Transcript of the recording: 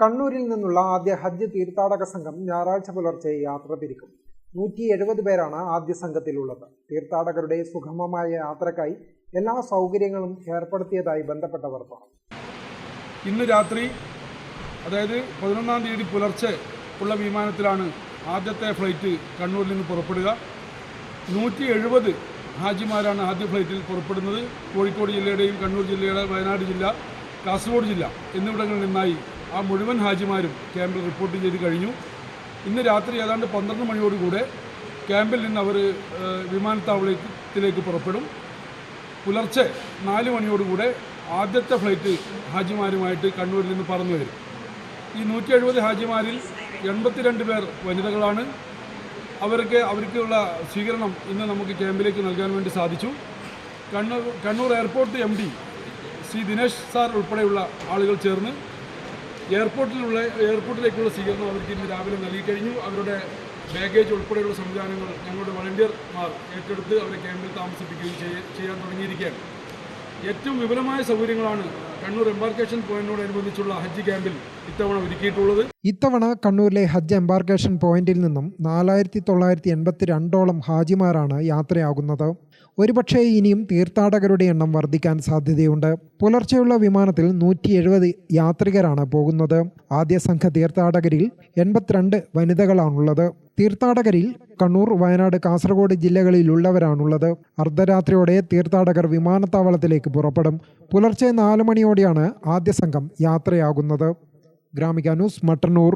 കണ്ണൂരിൽ നിന്നുള്ള ആദ്യ ഹജ്ജ് തീർത്ഥാടക സംഘം ഞായറാഴ്ച പുലർച്ചെ യാത്ര തിരിക്കും. നൂറ്റി എഴുപത് പേരാണ് ആദ്യ സംഘത്തിലുള്ളത്. തീർത്ഥാടകരുടെ സുഗമമായ യാത്രക്കായി എല്ലാ സൗകര്യങ്ങളും ഏർപ്പെടുത്തിയതായി ബന്ധപ്പെട്ടവർ പറഞ്ഞു. ഇന്ന് രാത്രി അതായത് പതിനൊന്നാം തീയതി പുലർച്ചെ ഉള്ള വിമാനത്തിലാണ് ആദ്യത്തെ ഫ്ലൈറ്റ് കണ്ണൂരിൽ നിന്ന് പുറപ്പെടുക. നൂറ്റി എഴുപത് ഹാജിമാരാണ് ആദ്യ ഫ്ലൈറ്റിൽ പുറപ്പെടുന്നത്. കോഴിക്കോട് ജില്ലയുടെയും കണ്ണൂർ ജില്ലയുടെ വയനാട് ജില്ല കാസർഗോഡ് ജില്ല എന്നിവിടങ്ങളിൽ നിന്നായി ആ മുഴുവൻ ഹാജിമാരും ക്യാമ്പിൽ റിപ്പോർട്ട് ചെയ്ത് കഴിഞ്ഞു. ഇന്ന് രാത്രി ഏതാണ്ട് പന്ത്രണ്ട് മണിയോടുകൂടെ ക്യാമ്പിൽ നിന്ന് അവർ വിമാനത്താവളത്തിലേക്ക് പുറപ്പെടും. പുലർച്ചെ നാല് മണിയോടുകൂടെ ആദ്യത്തെ ഫ്ലൈറ്റ് ഹാജിമാരുമായിട്ട് കണ്ണൂരിൽ നിന്ന് പറന്നു വരും. ഈ നൂറ്റി എഴുപത് ഹാജിമാരിൽ എൺപത്തിരണ്ട് പേർ വനിതകളാണ്. അവർക്ക് അവർക്കുള്ള സ്വീകരണം ഇന്ന് നമുക്ക് ക്യാമ്പിലേക്ക് നൽകാൻ വേണ്ടി സാധിച്ചു. Kannur Kannur airport M D C Dinesh sir ഉൾപ്പെടെയുള്ള ആളുകൾ ചേർന്ന് എയർപോർട്ടിലുള്ള എയർപോർട്ടിലേക്കുള്ള സ്വീകരണം അവർക്ക് ഇന്ന് രാവിലെ നൽകിക്കഴിഞ്ഞു അവരുടെ ബാഗേജ് ഉൾപ്പെടെയുള്ള സംവിധാനങ്ങൾ ഞങ്ങളുടെ വളണ്ടിയർമാർ ഏറ്റെടുത്ത് അവരെ ക്യാമ്പിൽ താമസിപ്പിക്കുകയും ചെയ്യാൻ തുടങ്ങിയിരിക്കുകയാണ്. ഏറ്റവും വിപുലമായ സൗകര്യങ്ങളാണ് കണ്ണൂർ എംബാർക്കേഷൻ പോയിന്റിനോടനുബന്ധിച്ചുള്ള ഹജ്ജ് ക്യാമ്പിൽ ഇത്തവണ ഒരുക്കിയിട്ടുള്ളത്. ഇത്തവണ കണ്ണൂരിലെ ഹജ്ജ് എംബാർക്കേഷൻ പോയിന്റിൽ നിന്നും നാലായിരത്തി തൊള്ളായിരത്തി എൺപത്തി രണ്ടോളം ഹാജിമാരാണ് യാത്രയാകുന്നത്. ഒരുപക്ഷെ ഇനിയും തീർത്ഥാടകരുടെ എണ്ണം വർദ്ധിക്കാൻ സാധ്യതയുണ്ട്. പുലർച്ചെയുള്ള വിമാനത്തിൽ നൂറ്റി എഴുപത് യാത്രികരാണ് പോകുന്നത്. ആദ്യ സംഘ തീർത്ഥാടകരിൽ എൺപത്തിരണ്ട് വനിതകളാണുള്ളത്. തീർത്ഥാടകരിൽ കണ്ണൂർ വയനാട് കാസർഗോഡ് ജില്ലകളിലുള്ളവരാണുള്ളത്. അർദ്ധരാത്രിയോടെ തീർത്ഥാടകർ വിമാനത്താവളത്തിലേക്ക് പുറപ്പെടും. പുലർച്ചെ നാല് മണിയോടെയാണ് ആദ്യ സംഘം യാത്രയാകുന്നത്. ഗ്രാമിക ന്യൂസ് മട്ടന്നൂർ.